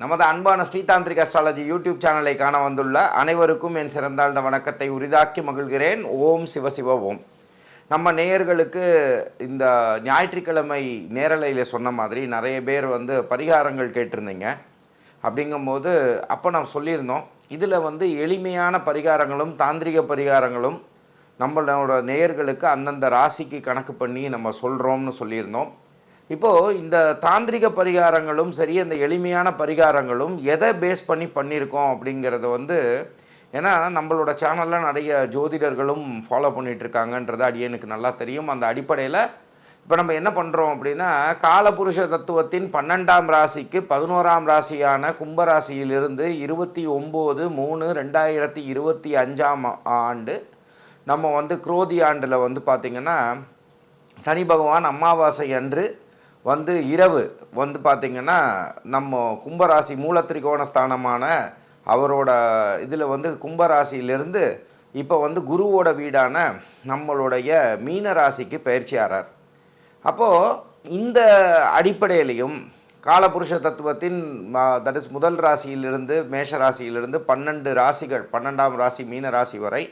நமது அன்பான Shri tantric astrology YouTube சேனலை காண வந்துள்ள அனைவருக்கும் என் சிறந்தாழ்ந்த வணக்கத்தை உரிதாக்கி மகிழ்கிறேன். ஓம் சிவசிவ ஓம். நம்ம நேயர்களுக்கு இந்த ஞாயிற்றுக்கிழமை நேரலையில் சொன்ன மாதிரி நிறைய பேர் வந்து பரிகாரங்கள் கேட்டிருந்தீங்க. அப்படிங்கும்போது அப்போ நாம் சொல்லியிருந்தோம் இதில் வந்து எளிமையான பரிகாரங்களும் தாந்திரிக பரிகாரங்களும் நம்மளோட நேயர்களுக்கு அந்தந்த ராசிக்கு கணக்கு பண்ணி நம்ம சொல்கிறோம்னு சொல்லியிருந்தோம். இப்போது இந்த தாந்திரிக பரிகாரங்களும் சரி அந்த எளிமையான பரிகாரங்களும் எதை பேஸ் பண்ணி பண்ணியிருக்கோம் அப்படிங்கிறது வந்து ஏன்னா நம்மளோட சேனலில் நிறைய ஜோதிடர்களும் ஃபாலோ பண்ணிகிட்ருக்காங்கன்றது அடியனுக்கு நல்லா தெரியும். அந்த அடிப்படையில் இப்போ நம்ம என்ன பண்ணுறோம் அப்படின்னா காலபுருஷ தத்துவத்தின் பன்னெண்டாம் ராசிக்கு பதினோராம் ராசியான கும்பராசியிலிருந்து இருபத்தி ஒம்பது மூணு ரெண்டாயிரத்தி இருபத்தி அஞ்சாம் ஆண்டு நம்ம வந்து குரோதி ஆண்டில் வந்து பார்த்திங்கன்னா சனி பகவான் அமாவாசை அன்று வந்து இரவு வந்து பார்த்திங்கன்னா நம்ம கும்பராசி மூலத்திரிகோண ஸ்தானமான அவரோட இதில் வந்து கும்பராசியிலிருந்து இப்போ வந்து குருவோட வீடான நம்மளுடைய மீன ராசிக்கு பயிற்சி அப்போது இந்த அடிப்படையிலையும் காலபுருஷ தத்துவத்தின் தட் இஸ் முதல் ராசியிலிருந்து மேஷ ராசியிலிருந்து பன்னெண்டு ராசிகள் பன்னெண்டாம் ராசி மீன ராசி வரை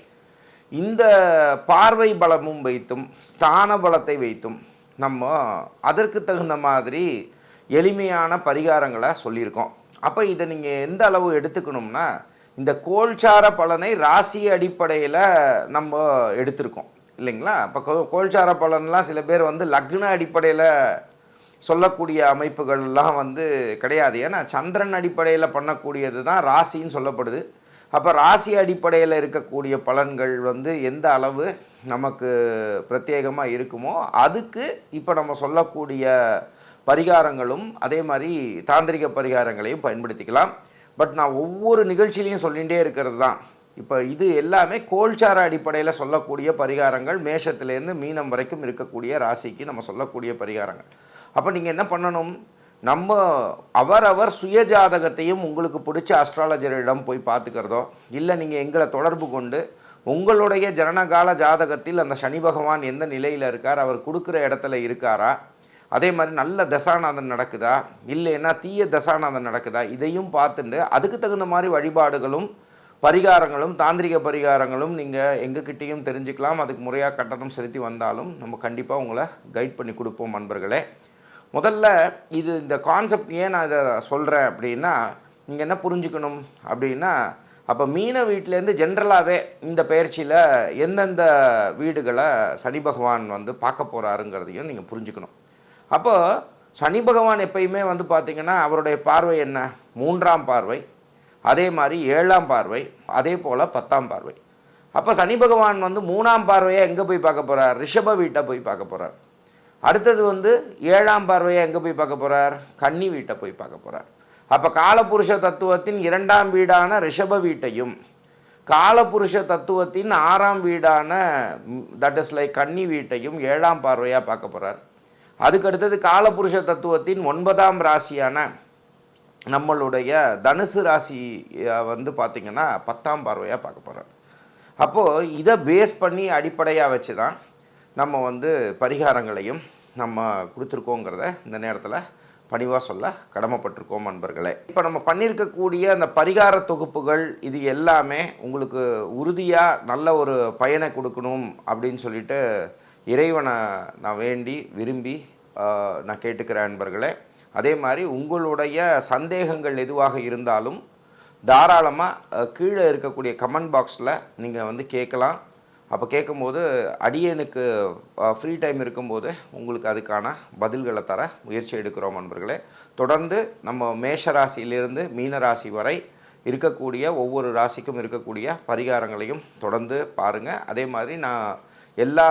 இந்த பார்வை பலமும் வைத்தும் ஸ்தான பலத்தை வைத்தும் நம்ம அதற்கு தகுந்த மாதிரி எளிமையான பரிகாரங்களை சொல்லியிருக்கோம். அப்போ இதை நீங்கள் எந்த அளவு எடுத்துக்கணும்னா இந்த கோல்சார பலனை ராசி அடிப்படையில் நம்ம எடுத்திருக்கோம். இல்லைங்களா? இப்போ கோல்சார பலன்லாம் சில பேர் வந்து லக்ன அடிப்படையில் சொல்லக்கூடிய அமைப்புகள்லாம் வந்து கிடையாது. ஏன்னா சந்திரன் அடிப்படையில் பண்ணக்கூடியது தான் ராசின்னு சொல்லப்படுது. அப்போ ராசி அடிப்படையில் இருக்கக்கூடிய பலன்கள் வந்து எந்த அளவு நமக்கு பிரத்யேகமாக இருக்குமோ அதுக்கு இப்போ நம்ம சொல்லக்கூடிய பரிகாரங்களும் அதே மாதிரி தாந்திரிக பரிகாரங்களையும் பயன்படுத்திக்கலாம். பட் நான் ஒவ்வொரு நிகழ்ச்சியிலையும் சொல்லிகிட்டே இருக்கிறது தான். இப்போ இது எல்லாமே கோல்சார அடிப்படையில் சொல்லக்கூடிய பரிகாரங்கள். மேஷத்துலேருந்து மீனம் வரைக்கும் இருக்கக்கூடிய ராசிக்கு நம்ம சொல்லக்கூடிய பரிகாரங்கள். அப்போ நீங்கள் என்ன பண்ணணும்? நம்ம அவரவர் சுயஜாதகத்தையும் உங்களுக்கு பிடிச்ச அஸ்ட்ராலஜரிடம் போய் பார்த்துக்கிறதோ இல்லை நீங்கள் எங்களை தொடர்பு கொண்டு உங்களுடைய ஜனனகால ஜாதகத்தில் அந்த சனி பகவான் எந்த நிலையில் இருக்கார் அவர் கொடுக்குற இடத்துல இருக்காரா அதே மாதிரி நல்ல தசாநாதன் நடக்குதா இல்லைன்னா தீய தசாநாதன் நடக்குதா இதையும் பார்த்துட்டு அதுக்கு தகுந்த மாதிரி வழிபாடுகளும் பரிகாரங்களும் தாந்திரிக பரிகாரங்களும் நீங்கள் எங்ககிட்டேயும் தெரிஞ்சுக்கலாம். அதுக்கு முறையாக கட்டணம் செலுத்தி வந்தாலும் நம்ம கண்டிப்பாக உங்களை கைட் பண்ணி கொடுப்போம் நண்பர்களே முதல்ல இது இந்த கான்செப்ட் ஏன் நான் இதை சொல்கிறேன் அப்படின்னா நீங்கள் என்ன புரிஞ்சுக்கணும் அப்படின்னா அப்போ மீன வீட்டிலேருந்து ஜென்ரலாகவே இந்த பயிற்சியில் எந்தெந்த வீடுகளை சனி பகவான் வந்து பார்க்க போகிறாருங்கிறதையும் நீங்கள் புரிஞ்சுக்கணும். அப்போது சனி பகவான் எப்பயுமே வந்து பார்த்திங்கன்னா அவருடைய பார்வை என்ன? மூன்றாம் பார்வை அதே மாதிரி ஏழாம் பார்வை அதே போல் பத்தாம் பார்வை. அப்போ சனி பகவான் வந்து மூணாம் பார்வையை எங்கே போய் பார்க்க போகிறார் ரிஷப வீட்டை போய் பார்க்க போகிறார் அடுத்தது வந்து ஏழாம் பார்வையை எங்கே போய் பார்க்க போகிறார் கன்னி வீட்டை போய் பார்க்க போகிறார் அப்போ காலபுருஷ தத்துவத்தின் இரண்டாம் வீடான ரிஷப வீட்டையும் காலபுருஷ தத்துவத்தின் ஆறாம் வீடான தட் இஸ் லைக் கன்னி வீட்டையும் ஏழாம் பார்வையாக பார்க்க போகிறார் அதுக்கு அடுத்தது காலபுருஷ தத்துவத்தின் ஒன்பதாம் ராசியான நம்மளுடைய தனுசு ராசி வந்து பார்த்திங்கன்னா பத்தாம் பார்வையாக பார்க்க போகிறார் அப்போது இதை பேஸ் பண்ணி அடிப்படையாக வச்சு தான் நம்ம வந்து பரிகாரங்களையும் நம்ம கொடுத்துருக்கோங்கிறத இந்த நேரத்தில் பணிவாக சொல்ல கடமைப்பட்டிருக்கோம் நண்பர்களே. இப்போ நம்ம பண்ணியிருக்கக்கூடிய அந்த பரிகார தொகுப்புகள் இது எல்லாமே உங்களுக்கு உறுதியாக நல்ல ஒரு பயனை கொடுக்கணும் அப்படின்னு சொல்லிட்டு இறைவனை நான் வேண்டி விரும்பி நான் கேட்டுக்கிறேன் நண்பர்களே. அதே மாதிரி உங்களுடைய சந்தேகங்கள் எதுவாக இருந்தாலும் தாராளமாக கீழே இருக்கக்கூடிய கமெண்ட் பாக்ஸில் நீங்கள் வந்து கேட்கலாம். அப்போ கேட்கும்போது அடியனுக்கு ஃப்ரீ டைம் இருக்கும்போது உங்களுக்கு அதுக்கான பதில்களை தர முயற்சி எடுக்கிறோம் நண்பர்களே. தொடர்ந்து நம்ம மேஷ ராசியிலிருந்து மீன ராசி வரை இருக்கக்கூடிய ஒவ்வொரு ராசிக்கும் இருக்கக்கூடிய பரிகாரங்களையும் தொடர்ந்து பாருங்கள் அதே மாதிரி நான் எல்லா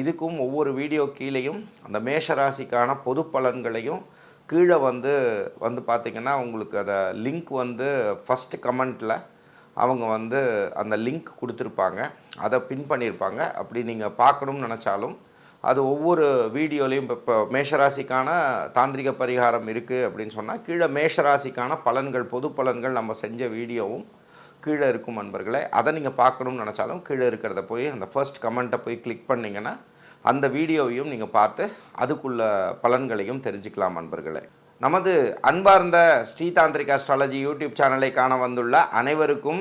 இதுக்கும் ஒவ்வொரு வீடியோ கீழேயும் அந்த மேஷ ராசிக்கான பொது பலன்களையும் கீழே வந்து வந்து பார்த்திங்கன்னா உங்களுக்கு அதை லிங்க் வந்து ஃபஸ்ட்டு கமெண்ட்டில் அவங்க வந்து அந்த லிங்க் கொடுத்துருப்பாங்க. அதை பின் பண்ணியிருப்பாங்க. அப்படி நீங்கள் பார்க்கணும்னு நினச்சாலும் அது ஒவ்வொரு வீடியோலையும் இப்போ மேஷராசிக்கான தாந்திரிக பரிகாரம் இருக்குது அப்படின்னு சொன்னால் கீழே மேஷராசிக்கான பலன்கள் பொது பலன்கள் நம்ம செஞ்ச வீடியோவும் கீழே இருக்கும் நண்பர்களே அதை நீங்கள் பார்க்கணும்னு நினச்சாலும் கீழே இருக்கிறத போய் அந்த ஃபர்ஸ்ட் கமெண்ட்டை போய் கிளிக் பண்ணிங்கன்னா அந்த வீடியோவையும் நீங்கள் பார்த்து அதுக்குள்ள பலன்களையும் தெரிஞ்சுக்கலாம் நண்பர்களே நமது அன்பார்ந்த ஸ்ரீதாந்திரிக் அஸ்ட்ராலஜி யூடியூப் சேனலை காண வந்துள்ள அனைவருக்கும்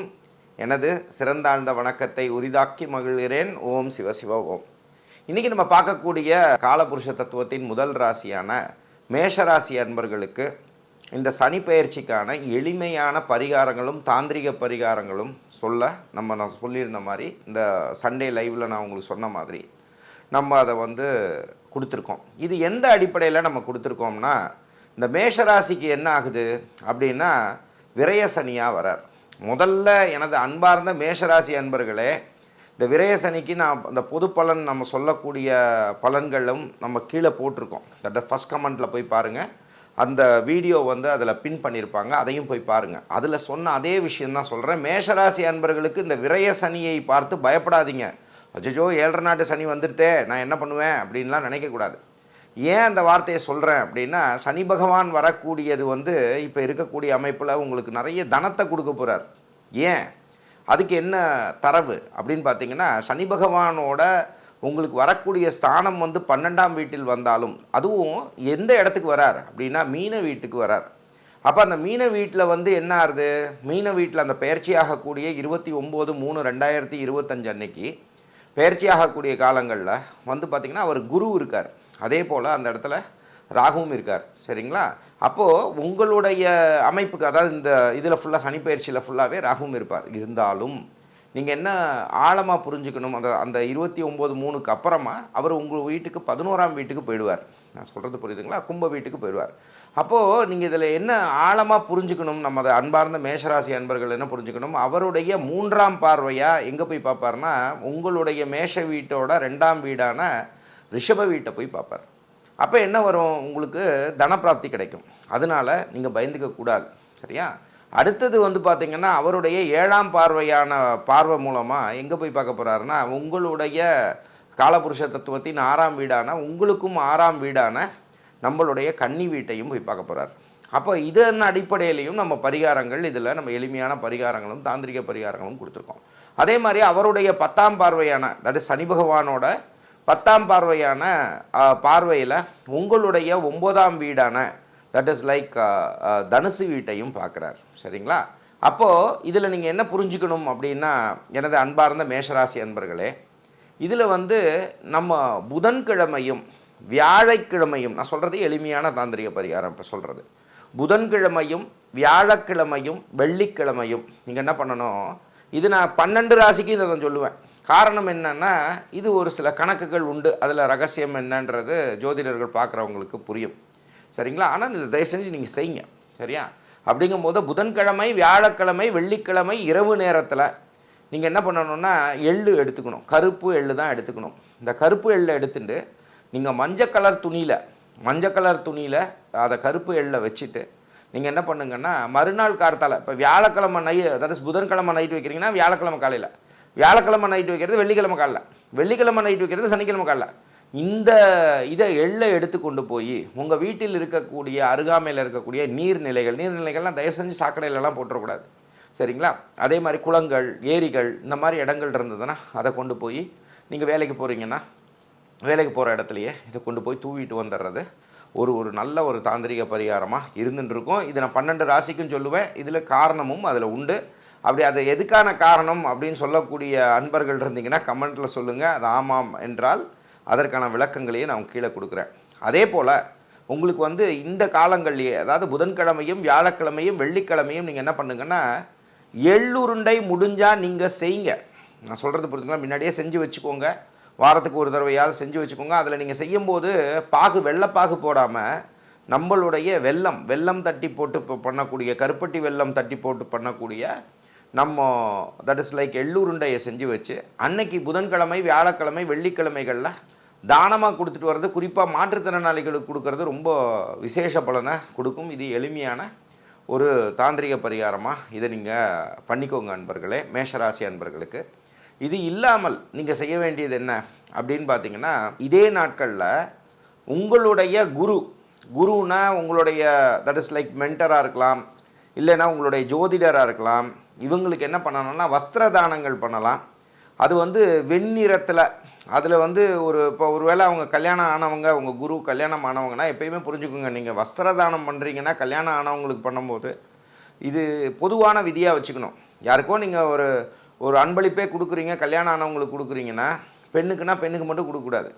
எனது சிறந்தாழ்ந்த வணக்கத்தை உரிதாக்கி மகிழ்கிறேன். ஓம் சிவசிவ ஓம். இன்னைக்கு நம்ம பார்க்கக்கூடிய காலபுருஷ தத்துவத்தின் முதல் ராசியான மேஷராசி அன்பர்களுக்கு இந்த சனி பயிற்சிக்கான எளிமையான பரிகாரங்களும் தாந்திரிக பரிகாரங்களும் சொல்ல நம்ம நான் சொல்லியிருந்த மாதிரி இந்த சண்டே லைவில் நான் உங்களுக்கு சொன்ன மாதிரி நம்ம அதை வந்து கொடுத்துருக்கோம். இது எந்த அடிப்படையில் நம்ம கொடுத்துருக்கோம்னா இந்த மேஷராசிக்கு என்ன ஆகுது அப்படின்னா விரயசனியாக வரார். முதல்ல எனது அன்பார்ந்த மேஷராசி அன்பர்களே இந்த விரயசனிக்கு நான் இந்த பொது பலன் நம்ம சொல்லக்கூடிய பலன்களும் நம்ம கீழே போட்டிருக்கோம். தட் ஃபஸ்ட் கமெண்ட்டில் போய் பாருங்கள் அந்த வீடியோ வந்து அதில் பின் பண்ணியிருப்பாங்க அதையும் போய் பாருங்கள் அதில் சொன்ன அதே விஷயம் தான் சொல்கிறேன் மேஷராசி அன்பர்களுக்கு இந்த விரய சனியை பார்த்து பயப்படாதீங்க. அஜோ ஏழரை நாட்டு சனி வந்துருத்தே நான் என்ன பண்ணுவேன் அப்படின்லாம் நினைக்கக்கூடாது. ஏன் அந்த வார்த்தையை சொல்கிறேன் அப்படின்னா சனி பகவான் வரக்கூடியது வந்து இப்போ இருக்கக்கூடிய அமைப்பில் உங்களுக்கு நிறைய தனத்தை கொடுக்க போகிறார் ஏன்? அதுக்கு என்ன தரவு? அப்படின்னு பார்த்தீங்கன்னா சனி பகவானோட உங்களுக்கு வரக்கூடிய ஸ்தானம் வந்து பன்னெண்டாம் வீட்டில் வந்தாலும் அதுவும் எந்த இடத்துக்கு வரார் அப்படின்னா மீன வீட்டுக்கு வரார். அப்போ அந்த மீன வீட்டில் வந்து என்ன ஆகுது மீன வீட்டில் அந்த பயிற்சி ஆகக்கூடிய இருபத்தி ஒம்பது மூணு ரெண்டாயிரத்தி இருபத்தஞ்சு அன்னைக்கு பயிற்சி ஆகக்கூடிய காலங்களில் வந்து பார்த்திங்கன்னா அவர் குரு இருக்கார். அதே போல் அந்த இடத்துல ராகுவும் இருக்கார். சரிங்களா? அப்போது உங்களுடைய அமைப்புக்கு அதாவது இந்த இதில் ஃபுல்லாக சனிப்பயிற்சியில் ஃபுல்லாகவே ராகுவும் இருப்பார். இருந்தாலும் நீங்கள் என்ன ஆழமாக புரிஞ்சுக்கணும்? அந்த அந்த இருபத்தி ஒம்பது மூணுக்கு அப்புறமா அவர் உங்கள் வீட்டுக்கு பதினோராம் வீட்டுக்கு போயிடுவார். நான் சொல்கிறது புரியுதுங்களா? கும்ப வீட்டுக்கு போயிடுவார். அப்போது நீங்கள் இதில் என்ன ஆழமாக புரிஞ்சுக்கணும்? நம்ம அதை அன்பார்ந்த மேஷராசி அன்பர்கள் என்ன புரிஞ்சுக்கணும்? அவருடைய மூன்றாம் பார்வையாக எங்கே போய் பார்ப்பார்னா உங்களுடைய மேஷ வீட்டோட ரெண்டாம் வீடான ரிஷப வீட்டை போய் பார்ப்பார். அப்போ என்ன வரும்? உங்களுக்கு தனப்பிராப்தி கிடைக்கும். அதனால நீங்கள் பயந்துக்க கூடாது. சரியா? அடுத்தது வந்து பார்த்தீங்கன்னா அவருடைய ஏழாம் பார்வையான பார்வை மூலமாக எங்கே போய் பார்க்க போகிறாருன்னா உங்களுடைய காலபுருஷ தத்துவத்தின் ஆறாம் வீடான உங்களுக்கும் ஆறாம் வீடான நம்மளுடைய கன்னி வீட்டையும் போய் பார்க்க போகிறார் அப்போ இதன் அடிப்படையிலையும் நம்ம பரிகாரங்கள் இதில் நம்ம எளிமையான பரிகாரங்களும் தாந்திரிக பரிகாரங்களும் கொடுத்துருக்கோம். அதே மாதிரி அவருடைய பத்தாம் பார்வையான தட் சனி பகவானோட பத்தாம் பார்வையான பார்வையில் உங்களுடைய ஒன்பதாம் வீடான தட் இஸ் லைக் தனுசு வீட்டையும் பார்க்குறார். சரிங்களா? அப்போது இதில் நீங்கள் என்ன புரிஞ்சுக்கணும் அப்படின்னா எனது அன்பார்ந்த மேஷராசி அன்பர்களே இதில் வந்து நம்ம புதன்கிழமையும் வியாழக்கிழமையும் நான் சொல்கிறது எளிமையான தாந்திரிக பரிகாரம் இப்போ சொல்கிறது புதன்கிழமையும் வியாழக்கிழமையும் வெள்ளிக்கிழமையும் நீங்கள் என்ன பண்ணணும்? இது நான் பன்னெண்டு ராசிக்கு இதை நான் சொல்லுவேன். காரணம் என்னன்னா இது ஒரு சில கணக்குகள் உண்டு. அதில் ரகசியம் என்னன்றது ஜோதிடர்கள் பார்க்குறவங்களுக்கு புரியும். சரிங்களா? ஆனால் இந்த தயவு செஞ்சு நீங்கள் செய்யுங்க சரியா? அப்படிங்கும்போது புதன்கிழமை வியாழக்கிழமை வெள்ளிக்கிழமை இரவு நேரத்தில் நீங்கள் என்ன பண்ணணும்னா எள்ளு எடுத்துக்கணும். கருப்பு எள்ளு தான் எடுத்துக்கணும். இந்த கருப்பு எள்ளை எடுத்துட்டு நீங்கள் மஞ்சள் கலர் துணியில் மஞ்சள் கலர் துணியில் அதை கருப்பு எள்ளை வச்சுட்டு நீங்கள் என்ன பண்ணுங்கன்னா மறுநாள் கார்த்தால் இப்போ வியாழக்கிழமை நை தட் இஸ் புதன்கிழமை நைட் வைக்கிறீங்கன்னா வியாழக்கிழமை காலையில் வியாழக்கிழமை நைட்டு வைக்கிறது வெள்ளிக்கிழமை காலைல. வெள்ளிக்கிழமை நைட்டு வைக்கிறது சனிக்கிழமை காலைல. இந்த இதை எள்ளை எடுத்து கொண்டு போய் உங்கள் வீட்டில் இருக்கக்கூடிய அருகாமையில் இருக்கக்கூடிய நீர்நிலைகள் நீர்நிலைகள்லாம் தயவு செஞ்சு சாக்கடையிலலாம் போட்டுறக்கூடாது. சரிங்களா? அதே மாதிரி குளங்கள் ஏரிகள் இந்த மாதிரி இடங்கள் இருந்ததுன்னா அதை கொண்டு போய் நீங்கள் வேலைக்கு போகிறீங்கன்னா வேலைக்கு போகிற இடத்துலையே இதை கொண்டு போய் தூவிட்டு வந்துடுறது ஒரு ஒரு நல்ல ஒரு தாந்திரிக பரிகாரமாக இருந்துட்டு இதை நான் பன்னெண்டு ராசிக்கும் சொல்லுவேன். இதில் காரணமும் அதில் உண்டு. அப்படி அது எதுக்கான காரணம் அப்படின்னு சொல்லக்கூடிய அன்பர்கள் இருந்தீங்கன்னா கமெண்ட்டில் சொல்லுங்கள் அது ஆமாம் என்றால் அதற்கான விளக்கங்களையும் நான் கீழே கொடுக்குறேன். அதே போல் உங்களுக்கு வந்து இந்த காலங்கள்லேயே அதாவது புதன்கிழமையும் வியாழக்கிழமையும் வெள்ளிக்கிழமையும் நீங்கள் என்ன பண்ணுங்கன்னா எள்ளுருண்டை முடிஞ்சால் நீங்கள் செய்யுங்க. நான் சொல்கிறது புரிஞ்சுக்கலாம் முன்னாடியே செஞ்சு வச்சுக்கோங்க. வாரத்துக்கு ஒரு தடவையாவது செஞ்சு வச்சுக்கோங்க. அதில் நீங்கள் செய்யும்போது பாகு வெள்ளப்பாகு போடாமல் நம்மளுடைய வெல்லம் வெல்லம் தட்டி போட்டு இப்போ பண்ணக்கூடிய கருப்பட்டி வெல்லம் தட்டி போட்டு பண்ணக்கூடிய நம்ம தட் இஸ் லைக் எள்ளுருண்டையை செஞ்சு வச்சு அன்னைக்கு புதன்கிழமை வியாழக்கிழமை வெள்ளிக்கிழமைகளில் தானமாக கொடுத்துட்டு வர்றது குறிப்பாக மாற்றுத்திறனாளிகளுக்கு கொடுக்கறது ரொம்ப விசேஷ பலனை கொடுக்கும். இது எளிமையான ஒரு தாந்திரிக பரிகாரமாக இதை நீங்கள் பண்ணிக்கோங்க அன்பர்களே மேஷராசி அன்பர்களுக்கு. இது இல்லாமல் நீங்கள் செய்ய வேண்டியது என்ன அப்படின்னு பார்த்தீங்கன்னா இதே நாட்களில் உங்களுடைய குரு குருனா உங்களுடைய தட் இஸ் லைக் மென்டராக இருக்கலாம் இல்லைன்னா உங்களுடைய ஜோதிடராக இருக்கலாம் இவங்களுக்கு என்ன பண்ணணும்னா வஸ்திர தானங்கள் பண்ணலாம். அது வந்து வெண்ணிறத்தில் அதில் வந்து ஒரு இப்போ ஒருவேளை அவங்க கல்யாணம் ஆனவங்க அவங்க குரு கல்யாணம் ஆனவங்கன்னா எப்பயுமே புரிஞ்சுக்கோங்க. நீங்கள் வஸ்திரதானம் பண்ணுறீங்கன்னா கல்யாணம் ஆனவங்களுக்கு பண்ணும்போது இது பொதுவான விதியாக வச்சுக்கணும். யாருக்கோ நீங்கள் ஒரு ஒரு அன்பளிப்பே கொடுக்குறீங்க கல்யாணம் ஆனவங்களுக்கு கொடுக்குறீங்கன்னா பெண்ணுக்குன்னா பெண்ணுக்கு மட்டும் கொடுக்கக்கூடாது.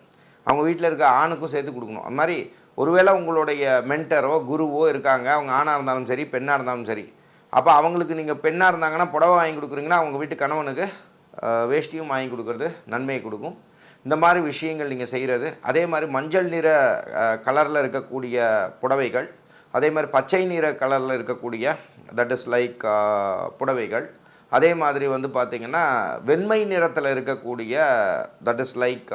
அவங்க வீட்டில் இருக்க ஆணுக்கும் சேர்த்து கொடுக்கணும். அது மாதிரி ஒருவேளை உங்களுடைய மென்டரோ குருவோ இருக்காங்க அவங்க ஆணாக இருந்தாலும் சரி பெண்ணாக இருந்தாலும் சரி அப்போ அவங்களுக்கு நீங்கள் பெண்ணாக இருந்தாங்கன்னா புடவை வாங்கி கொடுக்குறீங்கன்னா அவங்க வீட்டு கணவனுக்கு வேஷ்டியும் வாங்கி கொடுக்குறது நன்மையை கொடுக்கும். இந்த மாதிரி விஷயங்கள் நீங்கள் செய்கிறது அதே மாதிரி மஞ்சள் நிற கலரில் இருக்கக்கூடிய புடவைகள். அதே மாதிரி பச்சை நிற கலரில் இருக்கக்கூடிய தட் இஸ் லைக் புடவைகள். அதே மாதிரி வந்து பார்த்திங்கன்னா வெண்மை நிறத்தில் இருக்கக்கூடிய தட் இஸ் லைக்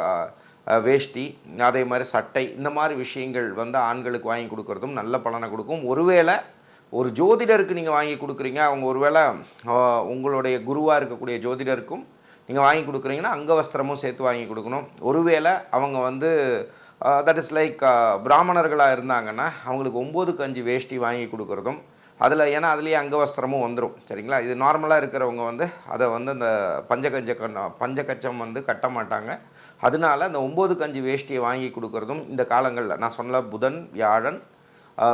வேஷ்டி. அதே மாதிரி சட்டை. இந்த மாதிரி விஷயங்கள் வந்து ஆண்களுக்கு வாங்கி கொடுக்கறதும் நல்ல பலனை கொடுக்கும். ஒருவேளை ஒரு ஜோதிடருக்கு நீங்கள் வாங்கி கொடுக்குறீங்க அவங்க ஒருவேளை உங்களுடைய குருவாக இருக்கக்கூடிய ஜோதிடருக்கும் நீங்கள் வாங்கி கொடுக்குறீங்கன்னா அங்கவஸ்திரமும் சேர்த்து வாங்கி கொடுக்கணும். ஒருவேளை அவங்க வந்து தட் இஸ் லைக் பிராமணர்களாக இருந்தாங்கன்னா அவங்களுக்கு ஒம்பது கஞ்சி வேஷ்டி வாங்கி கொடுக்குறதும் அதில் ஏன்னா அதுலேயே அங்கவஸ்திரமும் வந்துடும் சரிங்களா? இது நார்மலாக இருக்கிறவங்க வந்து அதை வந்து அந்த பஞ்சகஞ்ச கண்ண- பஞ்சகச்சம் வந்து கட்ட மாட்டாங்க. அதனால அந்த ஒம்பது கஞ்சி வேஷ்டியை வாங்கி கொடுக்குறதும் இந்த காலங்களில் நான் சொன்ன புதன் வியாழன்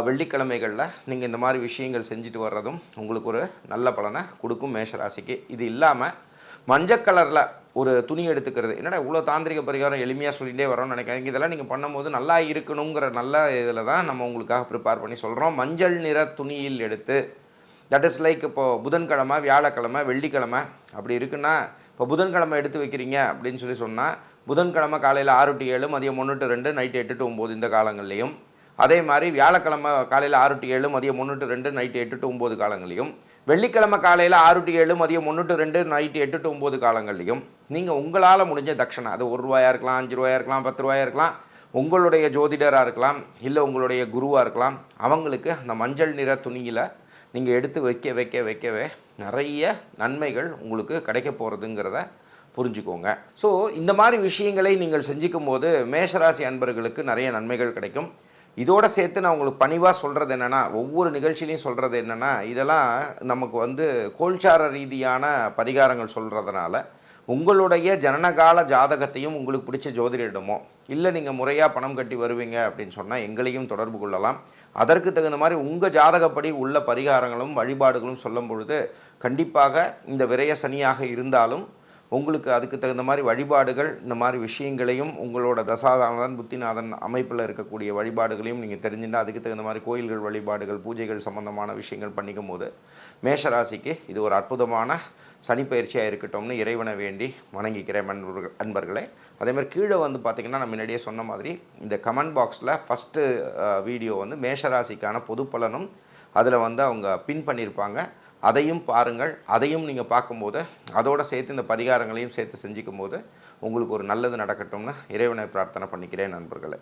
வெள்ளிக்கிழமைகளில் நீங்கள் இந்த மாதிரி விஷயங்கள் செஞ்சுட்டு வர்றதும் உங்களுக்கு ஒரு நல்ல பலனை கொடுக்கும் மேஷராசிக்கு. இது இல்லாமல் மஞ்சள் கலரில் ஒரு துணி எடுத்துக்கிறது. என்னடா இவ்வளோ தாந்திரிக பரிகாரம் எளிமையாக சொல்லிகிட்டே வரோம்னு நினைக்காதீங்க இதெல்லாம் நீங்கள் பண்ணும்போது நல்லா இருக்கணுங்கிற நல்ல இதில் தான் நம்ம உங்களுக்காக ப்ரிப்பேர் பண்ணி சொல்கிறோம் மஞ்சள் நிற துணியில் எடுத்து தட் இஸ் லைக் இப்போது புதன்கிழமை வியாழக்கிழமை வெள்ளிக்கிழமை அப்படி இருக்குன்னா இப்போ புதன்கிழமை எடுத்து வைக்கிறீங்க அப்படின்னு சொல்லி சொன்னால் புதன்கிழமை காலையில் ஆறு டு ஏழு மதியம் ஒன்று டு ரெண்டு நைட்டு எட்டு டு ஒம்பது இந்த காலங்கள்லையும் அதே மாதிரி வியாழக்கிழமை காலையில் ஆறு டு ஏழு மதியம் ஒன்று டு ரெண்டு நைட்டு எட்டு டு ஒம்பது காலங்களையும் வெள்ளிக்கிழமை காலையில் ஆறு டு ஏழு மதியம் ஒன்று டு ரெண்டு நைட்டு எட்டு டு ஒம்பது காலங்கள்லையும் நீங்கள் உங்களால் முடிஞ்ச தட்சணை அது ஒரு ரூபாயாக இருக்கலாம் அஞ்சு ரூபாயாக இருக்கலாம் பத்து ரூபாயா இருக்கலாம் உங்களுடைய ஜோதிடராக இருக்கலாம் இல்லை உங்களுடைய குருவாக இருக்கலாம் அவங்களுக்கு அந்த மஞ்சள் நிற துணியில் நீங்கள் எடுத்து வைக்க வைக்க வைக்கவே நிறைய நன்மைகள் உங்களுக்கு கிடைக்க போகிறதுங்கிறத புரிஞ்சுக்கோங்க. ஸோ இந்த மாதிரி விஷயங்களை நீங்கள் செஞ்சுக்கும் போது மேஷராசி அன்பர்களுக்கு நிறைய நன்மைகள் கிடைக்கும். இதோட சேர்த்து நான் உங்களுக்கு பணிவாக சொல்கிறது என்னென்னா ஒவ்வொரு நிகழ்ச்சியிலையும் சொல்கிறது என்னென்னா இதெல்லாம் நமக்கு வந்து கோல்சார ரீதியான பரிகாரங்கள் சொல்கிறதுனால உங்களுடைய ஜனனகால ஜாதகத்தையும் உங்களுக்கு பிடிச்ச ஜோதிடமோ இல்லை நீங்கள் முறையாக பணம் கட்டி வருவீங்க அப்படின்னு சொன்னால் எங்களையும் தொடர்பு கொள்ளலாம். அதற்கு தகுந்த மாதிரி உங்கள் ஜாதகப்படி உள்ள பரிகாரங்களும் வழிபாடுகளும் சொல்லும் பொழுது கண்டிப்பாக இந்த விரய சனியாக இருந்தாலும் உங்களுக்கு அதுக்கு தகுந்த மாதிரி வழிபாடுகள் இந்த மாதிரி விஷயங்களையும் உங்களோட தசாதானதன் புத்திநாதன் அமைப்பில் இருக்கக்கூடிய வழிபாடுகளையும் நீங்கள் தெரிஞ்சுட்டா அதுக்கு தகுந்த மாதிரி கோயில்கள் வழிபாடுகள் பூஜைகள் சம்பந்தமான விஷயங்கள் பண்ணிக்கும் போது மேஷராசிக்கு இது ஒரு அற்புதமான சனிப்பயிற்சியாக இருக்கட்டும்னு இறைவனை வேண்டி வணங்கிக்கிறேன் அன்பர்கள் அன்பர்களே. அதேமாதிரி கீழே வந்து பார்த்திங்கன்னா நான் முன்னாடியே சொன்ன மாதிரி இந்த கமெண்ட் பாக்ஸில் ஃபஸ்ட்டு வீடியோ வந்து மேஷராசிக்கான பொது பலனும் அதில் வந்து அவங்க பின் பண்ணியிருப்பாங்க. அதையும் பாருங்கள் அதையும் நீங்கள் பார்க்கும்போது அதோடு சேர்த்து இந்த பரிகாரங்களையும் சேர்த்து செஞ்சுக்கும் போது உங்களுக்கு ஒரு நல்லது நடக்கட்டும்னு இறைவனை பிரார்த்தனை பண்ணிக்கிறேன் நண்பர்களே.